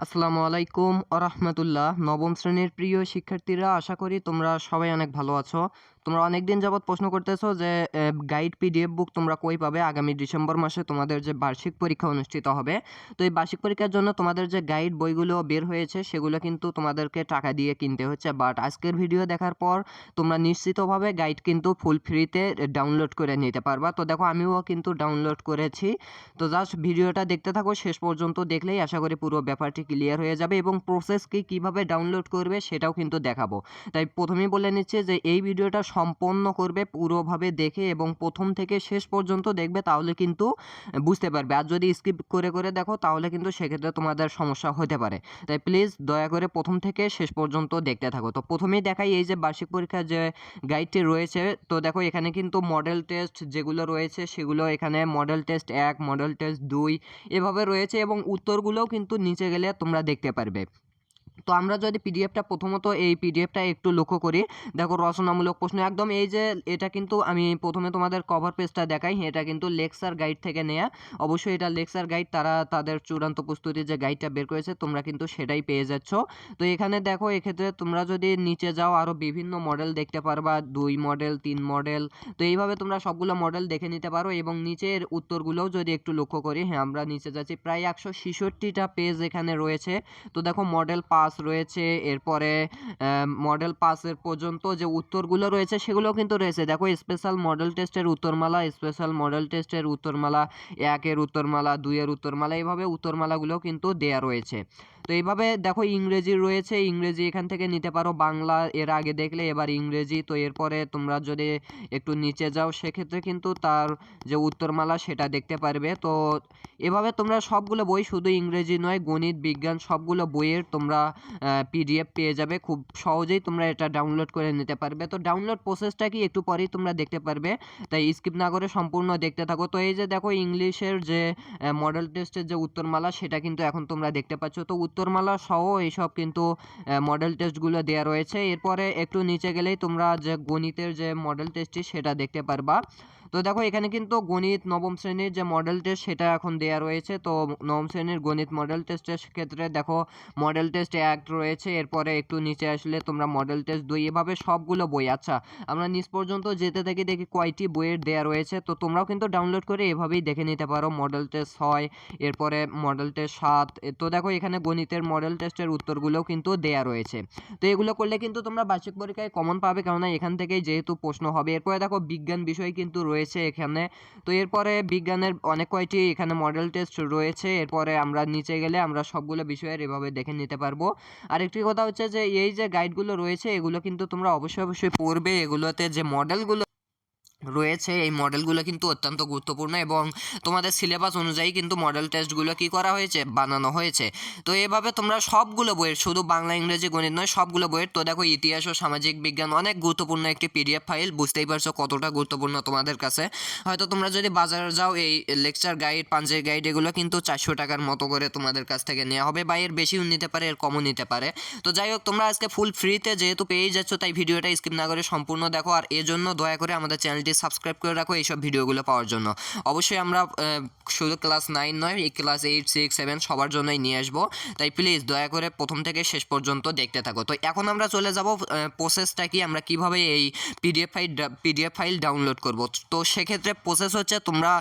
আসসালামু আলাইকুম আরহামতুল্লাহ নবম শ্রেণির প্রিয় শিক্ষার্থীরা আশা করি তোমরা সবাই অনেক ভালো আছো। তোমরা অনেক দিন যাবৎ প্রশ্ন করতেছো যে গাইড পিডিএফ বুক তোমরা কই পাবে? আগামী ডিসেম্বর মাসে তোমাদের যে বার্ষিক পরীক্ষা অনুষ্ঠিত হবে। তো এই বার্ষিক পরীক্ষার জন্য তোমাদের যে গাইড বইগুলো বের হয়েছে, সেগুলো কিন্তু তোমাদেরকে টাকা দিয়ে কিনতে হচ্ছে। বাট আজকের ভিডিও দেখার পর তোমরা নিশ্চিতভাবে গাইড কিন্তু ফুল ফ্রিতে ডাউনলোড করে নিতে পারবা। তো দেখো, আমিও কিন্তু ডাউনলোড করেছি। তো জাস্ট ভিডিওটা দেখতে থাকো, শেষ পর্যন্ত দেখলেই আশা করি পুরো ব্যাপারটি ক্লিয়ার হয়ে যাবে এবং প্রসেস কি কীভাবে ডাউনলোড করবে সেটাও কিন্তু দেখাবো। তাই প্রথমেই বলে নিচ্ছে যে, এই ভিডিওটা সম্পন্ন করবে পুরোভাবে দেখে এবং প্রথম থেকে শেষ পর্যন্ত দেখবে, তাহলে কিন্তু বুঝতে পারবে। আর যদি স্কিপ করে করে দেখো, তাহলে কিন্তু সেক্ষেত্রে তোমাদের সমস্যা হতে পারে। তাই প্লিজ দয়া করে প্রথম থেকে শেষ পর্যন্ত দেখতে থাকো। তো প্রথমেই দেখাই এই যে বার্ষিক পরীক্ষার যে গাইডটি রয়েছে, তো দেখো এখানে কিন্তু মডেল টেস্ট যেগুলো রয়েছে, সেগুলো এখানে মডেল টেস্ট এক মডেল টেস্ট দুই এভাবে রয়েছে এবং উত্তরগুলোও কিন্তু নিচে গেলে তোমরা দেখতে পারবে। তো আমরা যদি পিডিএফটা প্রথমত এই পিডিএফটা একটু লক্ষ্য করি, দেখো রচনামূলক প্রশ্ন, একদম এই যে এটা কিন্তু আমি প্রথমে তোমাদের কভার পেজটা দেখাই, এটা কিন্তু লেকচার গাইড থেকে নেয়া। অবশ্যই এটা লেকচার গাইড তারা তাদের চূড়ান্ত প্রস্তুতির যে গাইডটা বের করেছে, তোমরা কিন্তু সেটাই পেয়ে যাচ্ছ। তো এখানে দেখো, এক্ষেত্রে তোমরা যদি নিচে যাও আরও বিভিন্ন মডেল দেখতে পারবা, দুই মডেল তিন মডেল তো এইভাবে তোমরা সবগুলো মডেল দেখে নিতে পারো এবং নিচের উত্তরগুলোও যদি একটু লক্ষ্য করি হ্যাঁ আমরা নিচে যাচ্ছি, প্রায় একশো ছেষট্টিটা পেজ এখানে রয়েছে। তো দেখো মডেল পাস পাস রয়েছে, এরপরে মডেল পাসের পর্যন্ত যে উত্তরগুলো রয়েছে সেগুলো কিন্তু রয়েছে। দেখো স্পেশাল মডেল টেস্টের উত্তরমালা স্পেশাল মডেল টেস্টের উত্তরমালা, একের উত্তরমালা, দুইয়ের উত্তরমালা, এইভাবে উত্তরমালাগুলো কিন্তু দেয়া রয়েছে। তো এইভাবে দেখো ইংরেজি রয়েছে, ইংরেজি এখান থেকে নিতে পারো। বাংলা এর আগে দেখলে এবার ইংরেজি। তো এরপরে তোমরা যদি একটু নিচে যাও, সেক্ষেত্রে কিন্তু তার যে উত্তরমালা সেটা দেখতে পারবে। তো এভাবে তোমরা সবগুলো বই শুধু ইংরেজি নয়, গণিত, বিজ্ঞান সবগুলো বইয়ের তোমরা পিডিএফ পেয়ে যাবে। খুব সহজেই তোমরা এটা ডাউনলোড করে নিতে পারবে। তো ডাউনলোড প্রসেসটা কি একটু পরেই তোমরা দেখতে পারবে। তাই স্কিপ না করে সম্পূর্ণ দেখতে থাকো। তো এই যে দেখো ইংলিশের যে মডেল টেস্টের যে উত্তরমালা, সেটা কিন্তু এখন তোমরা দেখতে পাচ্ছ। তো উত্তরমালা সহ এইসব কিন্তু মডেল টেস্টগুলো দেওয়া রয়েছে। এরপরে একটু নিচে গেলেই তোমরা যে গণিতের যে মডেল টেস্টটি সেটা দেখতে পারবা। তো দেখো, এখানে কিন্তু গণিত নবম শ্রেণির যে মডেল টেস্ট সেটা এখন দেওয়া রয়েছে। তো নবম শ্রেণির গণিত মডেল টেস্টের ক্ষেত্রে দেখো মডেল টেস্ট এক রয়েছে, এরপরে একটু নিচে আসলে তোমরা মডেল টেস্ট দুই, এভাবে সবগুলো বই। আচ্ছা আমরা নিচ পর্যন্ত যেতে থাকি দেখি কয়টি বইয়ের দেওয়া রয়েছে। তো তোমরাও কিন্তু ডাউনলোড করে এভাবেই দেখে নিতে পারো। মডেল টেস্ট ছয়, এরপরে মডেল টেস্ট সাত তো দেখো, এখানে গণিতের মডেল টেস্টের উত্তরগুলোও কিন্তু দেওয়া রয়েছে। তো এগুলো করলে কিন্তু তোমরা বার্ষিক পরীক্ষায় কমন পাবে, কেননা এখান থেকেই যেহেতু প্রশ্ন হবে। এরপরে দেখো, বিজ্ঞান বিষয় কিন্তু রয়েছে রয়েছে এখানে। তো এরপরে বিজ্ঞানের অনেক কয়টি এখানে মডেল টেস্ট রয়েছে। এরপরে আমরা নিচে গেলে আমরা সবগুলো বিষয়ের এভাবে দেখে নিতে পারব। আর একটি কথা হচ্ছে যে, এই যে গাইডগুলো রয়েছে, এগুলো কিন্তু তোমরা অবশ্যই অবশ্যই পড়বে। এগুলোতে যে মডেলগুলো রয়েছে, এই মডেলগুলো কিন্তু অত্যন্ত গুরুত্বপূর্ণ এবং তোমাদের সিলেবাস অনুযায়ী কিন্তু মডেল টেস্টগুলো কি করা হয়েছে, বানানো হয়েছে। তো এভাবে তোমরা সবগুলো বইয়ের, শুধু বাংলা, ইংরেজি গণিত নয়, সবগুলো বইয়ের, তো দেখো ইতিহাস ও সামাজিক বিজ্ঞান অনেক গুরুত্বপূর্ণ একটি পিডিএফ ফাইল বুঝতেই পারছ কতটা গুরুত্বপূর্ণ তোমাদের কাছে। হয়তো তোমরা যদি বাজারে যাও, এই লেকচার গাইড পাঞ্জের গাইড এগুলো কিন্তু চারশো টাকার মতো করে তোমাদের কাছ থেকে নেওয়া হবে বা এর বেশিও নিতে পারে, এর কমও নিতে পারে। তো যাই হোক, তোমরা আজকে ফুল ফ্রিতে যেহেতু পেয়েই যাচ্ছ, তাই ভিডিওটা স্কিপ না করে সম্পূর্ণ দেখো। আর এজন্য দয়া করে আমাদের চ্যানেলটি চ্যানেলটি সাবস্ক্রাইব করে রাখো এইসব ভিডিওগুলো পাওয়ার জন্য। অবশ্যই আমরা শুধু ক্লাস নাইন নয়, এই ক্লাস এইট সিক্স সেভেন সবার জন্যই নিয়ে আসব। তাই প্লিজ দয়া করে প্রথম থেকে শেষ পর্যন্ত দেখতে থাকো। তো এখন আমরা চলে যাব প্রসেসটা কি, আমরা কীভাবে এই PDF file PDF file download করব? তো সেক্ষেত্রে প্রসেস হচ্ছে তোমরা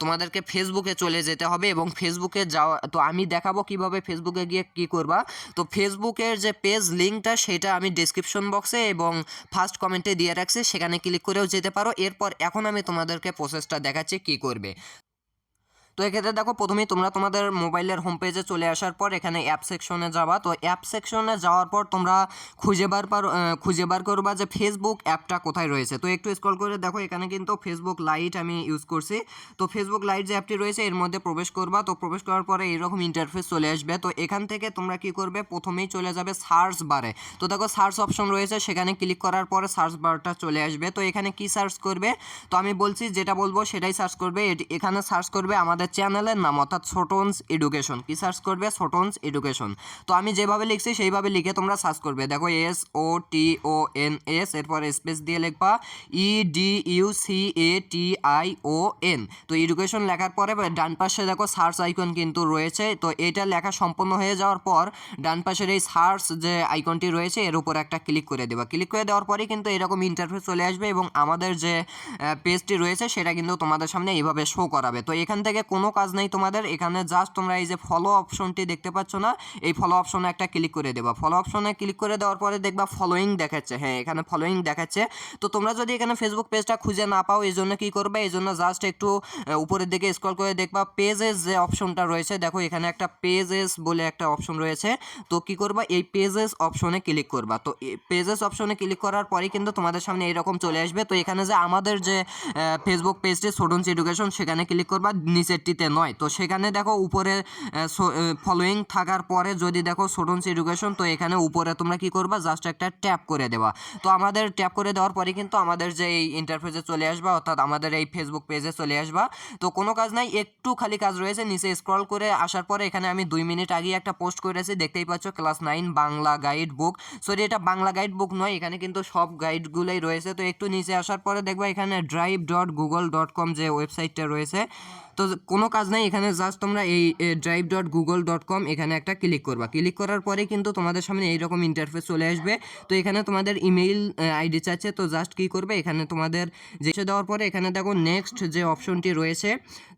তোমাদেরকে ফেসবুকে চলে যেতে হবে এবং ফেসবুকে যাওয়া, তো আমি দেখাবো কীভাবে ফেসবুকে গিয়ে কি করবা। তো ফেসবুকের যে পেজ লিঙ্কটা সেটা আমি ডিসক্রিপশন বক্সে এবং ফার্স্ট কমেন্টে দিয়ে রাখছি। সেখানে ক্লিক করেও যেতে পারো। এরপর এখন আমি তোমাদেরকে প্রসেসটা দেখাচ্ছি কি করবে। তো এক্ষেত্রে দেখো প্রথমেই তোমরা তোমাদের মোবাইলের হোম পেজে চলে আসার পর এখানে অ্যাপ সেকশনে যাবা। তো অ্যাপ সেকশনে যাওয়ার পর তোমরা খুঁজে বার পার খুঁজে বার করবা যে ফেসবুক অ্যাপটা কোথায় রয়েছে। তো একটু স্ক্রল করে দেখো, এখানে কিন্তু ফেসবুক লাইট আমি ইউজ করছি। তো ফেসবুক লাইট যে অ্যাপটি রয়েছে, এর মধ্যে প্রবেশ করবা। তো প্রবেশ করার পরে এইরকম ইন্টারফেস চলে আসবে। তো এখান থেকে তোমরা কি করবে, প্রথমেই চলে যাবে সার্চ বারে তো দেখো সার্চ অপশন রয়েছে, সেখানে ক্লিক করার পরে সার্চ বারটা চলে আসবে। তো এখানে কি সার্চ করবে? তো আমি বলছি, যেটা বলব সেটাই সার্চ করবে। এখানে সার্চ করবে আমাদের চ্যানেলের নাম, অর্থাৎ ছোটনস এডুকেশন কি সার্চ করবে? ছোটনস এডুকেশন তো আমি যেভাবে লিখছি, সেইভাবে লিখে তোমরা সার্চ করবে। দেখো S O T O N S এরপর স্পেস দিয়ে লিখবা E D U C A T I O N তো এডুকেশন লেখার পরে ডান পাশে দেখো সার্চ আইকন কিন্তু রয়েছে। তো এটা লেখা সম্পূর্ণ হয়ে যাওয়ার পর, ডান পাশের এই সার্চ যে আইকনটি রয়েছে, এর উপর একটা ক্লিক করে দেবা। ক্লিক করে দেওয়ার পরেই কিন্তু এরকম ইন্টারফেস চলে আসবে এবং আমাদের যে পেজটি রয়েছে, সেটা কিন্তু তোমাদের সামনে এইভাবে শো করাবে। তো এখান থেকে কোনো কাজ নেই তোমাদের, এখানে জাস্ট তোমরা এই যে ফলো অপশনটি দেখতে পাচ্ছ না, এই ফলো অপশনে একটা ক্লিক করে দেবা। ফলো অপশনে ক্লিক করে দেওয়ার পরে দেখবা ফলোয়িং দেখাচ্ছে। হ্যাঁ এখানে ফলোয়িং দেখাচ্ছে। তো তোমরা যদি এখানে ফেসবুক পেজটা খুঁজে না পাও, এই জন্য কী করবে? এই জন্য জাস্ট একটু উপরের দিকে স্ক্রল করে দেখবা পেজেস যে অপশনটা রয়েছে। দেখো, এখানে একটা পেজেস বলে একটা অপশন রয়েছে। তো কি করবা? এই পেজেস অপশনে ক্লিক করবা। তো পেজেস অপশনে ক্লিক করার পরেই কিন্তু তোমাদের সামনে এরকম চলে আসবে। তো এখানে যে আমাদের যে ফেসবুক পেজটি স্টুডেন্টস এডুকেশন সেখানে ক্লিক করবা। নিচেরটিতে নয়। তো সেখানে দেখো উপরে ফলোয়িং থাকার পরে যদি দেখো স্টুডেন্টস এডুকেশন তো এখানে উপরে তোমরা কি করবা? জাস্ট একটা ট্যাপ করে দেওয়া তো আমাদের ট্যাপ করে দেওয়ার পরে কিন্তু আমাদের যে এই ইন্টারফেসে চলে আসবা, অর্থাৎ আমাদের এই ফেসবুক পেজে চলে আসবা। তো কোনো কাজ নাই, একটু খালি কাজ রয়েছে, নিচে স্ক্রল করে আসার পরে এখানে আমি দুই মিনিট আগে একটা পোস্ট করেছি। দেখতেই পাচ্ছ class nine Bangla guide book sorry এটা বাংলা গাইড বুক নয়, এখানে কিন্তু সব গাইডগুলোই রয়েছে। তো একটু নিচে আসার পরে দেখবা এখানে drive dot Google dot com যে ওয়েবসাইটটা রয়েছে, তো কোনো কাজ নেই, এখানে জাস্ট তোমরা এই drive dot Google dot com এখানে একটা ক্লিক করবা। ক্লিক করার পরে কিন্তু তোমাদের সামনে এইরকম ইন্টারফেস চলে আসবে। তো এখানে তোমাদের ইমেইল আইডি চাচ্ছে তো জাস্ট কী করবে? এখানে তোমাদের যেসে দেওয়ার পরে এখানে দেখো নেক্সট যে অপশনটি রয়েছে,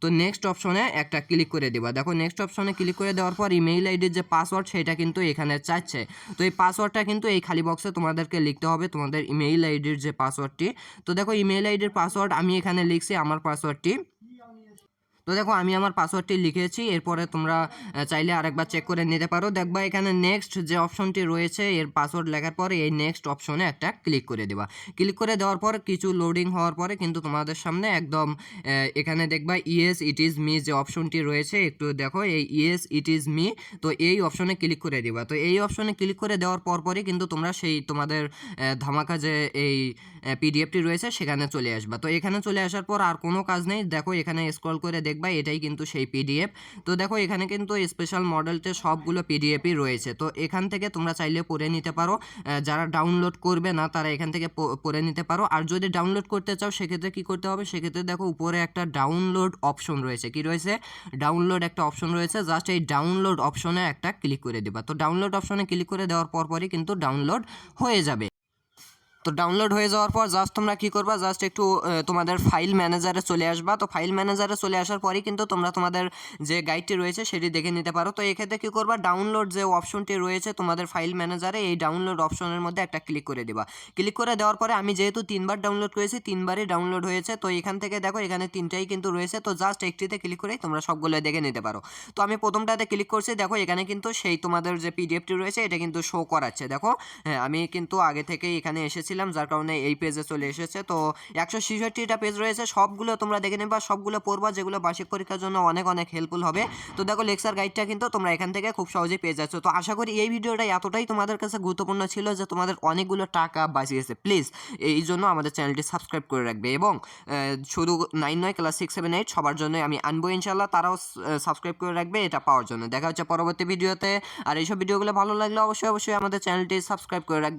তো নেক্সট অপশনে একটা ক্লিক করে দেবা। দেখো নেক্সট অপশনে ক্লিক করে দেওয়ার পর ইমেইল আইডির যে পাসওয়ার্ড সেটা কিন্তু এখানে চাচ্ছে তো এই পাসওয়ার্ডটা কিন্তু এই খালি বক্সে তোমাদেরকে লিখতে হবে, তোমাদের ইমেইল আইডির যে পাসওয়ার্ডটি তো দেখো ইমেইল আইডির পাসওয়ার্ড আমি এখানে লিখছি, আমার পাসওয়ার্ডটি তো দেখো, আমি আমার পাসওয়ার্ডটি লিখেছি, এরপরে তোমরা চাইলে আরেকবার চেক করে নিতে পারো। দেখবা এখানে নেক্সট যে অপশনটি রয়েছে, এর পাসওয়ার্ড লেখার পরে এই নেক্সট অপশনে একটা ক্লিক করে দেবা। ক্লিক করে দেওয়ার পর কিছু লোডিং হওয়ার পরে কিন্তু তোমাদের সামনে একদম এখানে দেখবা ইয়েস ইট ইজ মি যে অপশনটি রয়েছে, একটু দেখো, এই ইয়েস ইট ইজ মি তো এই অপশনে ক্লিক করে দিবা। তো এই অপশনে ক্লিক করে দেওয়ার পরপরই কিন্তু তোমরা সেই তোমাদের ধামাকা যে এই পিডিএফটি রয়েছে, সেখানে চলে আসবা। তো এখানে চলে আসার পর আর কোনো কাজ নেই। দেখো, এখানে স্ক্রল করে দেখবা এটাই কিন্তু সেই পিডিএফ তো দেখো এখানে কিন্তু স্পেশাল মডেলতে সবগুলো পিডিএফই রয়েছে। তো এখান থেকে তোমরা চাইলে পড়ে নিতে পারো। যারা ডাউনলোড করবে না, তারা এখান থেকে পড়ে নিতে পারো। আর যদি ডাউনলোড করতে চাও, সেক্ষেত্রে কী করতে হবে? সেক্ষেত্রে দেখো উপরে একটা ডাউনলোড অপশন রয়েছে। কি রয়েছে? ডাউনলোড একটা অপশন রয়েছে। জাস্ট এই ডাউনলোড অপশনে একটা ক্লিক করে দেবা। তো ডাউনলোড অপশনে ক্লিক করে দেওয়ার পরপরই কিন্তু ডাউনলোড হয়ে যাবে। তো ডাউনলোড হয়ে যাওয়ার পর জাস্ট তোমরা কী করবা? জাস্ট একটু তোমাদের ফাইল ম্যানেজারে চলে আসবা। তো ফাইল ম্যানেজারে চলে আসার পরেই কিন্তু তোমরা তোমাদের যে গাইডটি রয়েছে সেটি দেখে নিতে পারো। তো এক্ষেত্রে কী করবা? ডাউনলোড যে অপশনটি রয়েছে তোমাদের ফাইল ম্যানেজারে এই ডাউনলোড অপশনের মধ্যে একটা ক্লিক করে দেবা। ক্লিক করে দেওয়ার পরে আমি যেহেতু তিনবার ডাউনলোড করেছি, তিনবারই ডাউনলোড হয়েছে। তো এখান থেকে দেখো, এখানে তিনটাই কিন্তু রয়েছে। তো জাস্ট একটিতে ক্লিক করেই তোমরা সবগুলো দেখে নিতে পারো। তো আমি প্রথমটাতে ক্লিক করছি। দেখো, এখানে কিন্তু সেই তোমাদের যে পিডিএফটি রয়েছে, এটা কিন্তু শো করাচ্ছে। দেখো হ্যাঁ আমি কিন্তু আগে থেকেই এখানে এসেছিলাম যার কারণে এই পেজে চলে এসেছে। তো একশো ছেষট্টিটা পেজ রয়েছে, সবগুলো তোমরা দেখে নেবা, সবগুলো পড়বা, যেগুলো বার্ষিক পরীক্ষার জন্য অনেক অনেক হেল্পফুল হবে। তো দেখো লেকচার গাইডটা কিন্তু তোমরা এখান থেকে খুব সহজেই পেয়ে যাচ্ছ। তো আশা করি এই ভিডিওটা এতটাই তোমাদের কাছে গুরুত্বপূর্ণ ছিল যে তোমাদের অনেকগুলো টাকা বাঁচিয়েছে। প্লিজ এই জন্য আমাদের চ্যানেলটি সাবস্ক্রাইব করে রাখবে এবং শুধু নাইন নয় ক্লাস সিক্স সেভেন এইট সবার জন্য আমি আনব ইনশাল্লাহ তারাও সাবস্ক্রাইব করে রাখবে, এটা পাওয়ার জন্য। দেখা হচ্ছে পরবর্তী ভিডিওতে। আর এইসব ভিডিওগুলো ভালো লাগলে অবশ্যই অবশ্যই আমাদের চ্যানেলটি সাবস্ক্রাইব করে রাখবে।